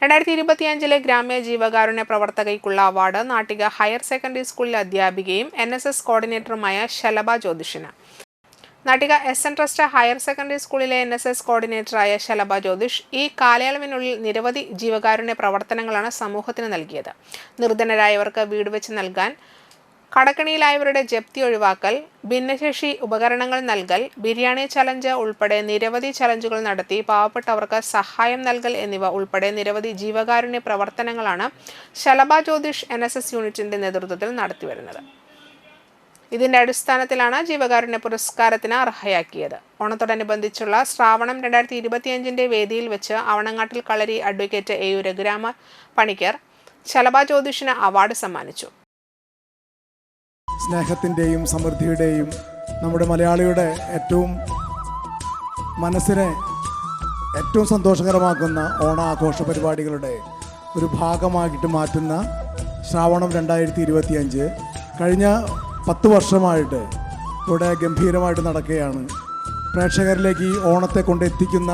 രണ്ടായിരത്തി ഇരുപത്തിയഞ്ചിലെ ഗ്രാമ്യ ജീവകാരുണ്യ പ്രവർത്തകയ്ക്കുള്ള അവാർഡ് നാട്ടിക ഹയർ സെക്കൻഡറി സ്കൂളിലെ അധ്യാപികയും എൻ എസ് എസ് കോർഡിനേറ്ററുമായ Shalabha ജ്യോതിഷിന്. Nattika S N trust higher secondary സ്കൂളിലെ എൻ എസ് എസ് കോർഡിനേറ്ററായ ശലഭ ജ്യോതിഷ് ഈ കാലയളവിനുള്ളിൽ നിരവധി ജീവകാരുണ്യ പ്രവർത്തനങ്ങളാണ് സമൂഹത്തിന് നൽകിയത്. നിർധനരായവർക്ക് വീട് വെച്ച് നൽകാൻ കടക്കണിയിലായവരുടെ ജപ്തി ഒഴിവാക്കൽ ഭിന്നശേഷി ഉപകരണങ്ങൾ നൽകൽ ബിരിയാണി ചലഞ്ച് ഉൾപ്പെടെ നിരവധി ചലഞ്ചുകൾ നടത്തി പാവപ്പെട്ടവർക്ക് സഹായം നൽകൽ എന്നിവ ഉൾപ്പെടെ നിരവധി ജീവകാരുണ്യ പ്രവർത്തനങ്ങളാണ് Shalabha Jyothish N S S യൂണിറ്റിന്റെ നേതൃത്വത്തിൽ നടത്തിവരുന്നത്. ഇതിന്റെ അടിസ്ഥാനത്തിലാണ് ജീവകാരുണ്യ പുരസ്കാരത്തിന് അർഹയാക്കിയത്. ഓണത്തോടനുബന്ധിച്ചുള്ള ശ്രാവണം രണ്ടായിരത്തി ഇരുപത്തിയഞ്ചിന്റെ വേദിയിൽ വെച്ച് അവണങ്ങാട്ടിൽ Kalari advocate A U Raghurama Panicker Shalabha ജ്യോതിഷിന് award സമ്മാനിച്ചു. സ്നേഹത്തിന്റെയും സമൃദ്ധിയുടെയും നമ്മുടെ മലയാളിയുടെ ഏറ്റവും മനസ്സിനെ ഏറ്റവും സന്തോഷകരമാക്കുന്ന ഓണാഘോഷ പരിപാടികളുടെ ഒരു ഭാഗമായിട്ട് മാറ്റുന്ന ശ്രാവണം രണ്ടായിരത്തി ഇരുപത്തിയഞ്ച് കഴിഞ്ഞ പത്ത് വർഷമായിട്ട് ഇവിടെ ഗംഭീരമായിട്ട് നടക്കുകയാണ്. പ്രേക്ഷകരിലേക്ക് ഈ ഓണത്തെ കൊണ്ടെത്തിക്കുന്ന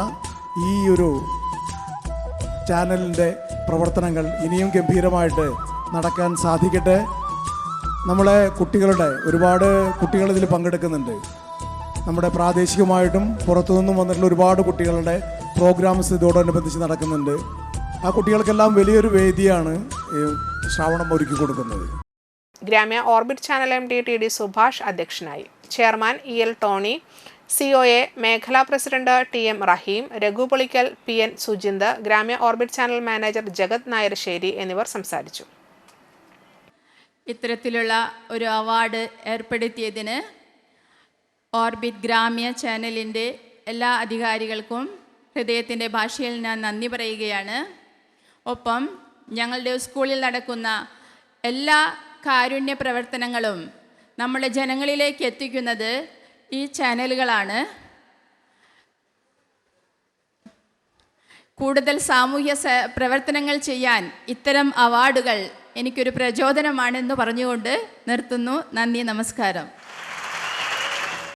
ഈ ഒരു ചാനലിന്റെ പ്രവർത്തനങ്ങൾ ഇനിയും ഗംഭീരമായിട്ട് നടക്കാൻ സാധിക്കട്ടെ. നമ്മളെ കുട്ടികളുടെ ഒരുപാട് കുട്ടികൾ ഇതിൽ പങ്കെടുക്കുന്നുണ്ട്. നമ്മുടെ പ്രാദേശികമായിട്ടും പുറത്തുനിന്നും വന്നിട്ടുള്ള ഒരുപാട് കുട്ടികളുടെ പ്രോഗ്രാംസ് ഇതോടനുബന്ധിച്ച് നടക്കുന്നുണ്ട്. ആ കുട്ടികൾക്കെല്ലാം വലിയൊരു വേദിയാണ് ശ്രാവണം ഒരുക്കി കൊടുക്കുന്നത്. Gramya orbit channel M D T D Subhash അധ്യക്ഷനായി. Chairman E L Tony C O A മേഖലാ president T M Rahim Raghu Polikkal P N Sujind Gramya orbit channel manager Jagath Nairsseri എന്നിവർ സംസാരിച്ചു. ഇത്തരത്തിലുള്ള ഒരു അവാർഡ് ഏർപ്പെടുത്തിയതിന് ഓർബിറ്റ് ഗ്രാമ്യ ചാനലിന്റെ എല്ലാ അധികാരികൾക്കും ഹൃദയത്തിന്റെ ഭാഷയിൽ ഞാൻ നന്ദി പറയുകയാണ്. ഒപ്പം ഞങ്ങളുടെ സ്കൂളിൽ നടക്കുന്ന എല്ലാ കാരുണ്യ പ്രവർത്തനങ്ങളും നമ്മുടെ ജനങ്ങളിലേക്ക് എത്തിക്കുന്നത് ഈ ചാനലുകളാണ് കൂടുതൽ സാമൂഹ്യ പ്രവർത്തനങ്ങൾ ചെയ്യാൻ ഇത്തരം അവാർഡുകൾ എനിക്കൊരു പ്രചോദനമാണെന്ന് പറഞ്ഞുകൊണ്ട് നിർത്തുന്നു. നന്ദി നമസ്കാരം.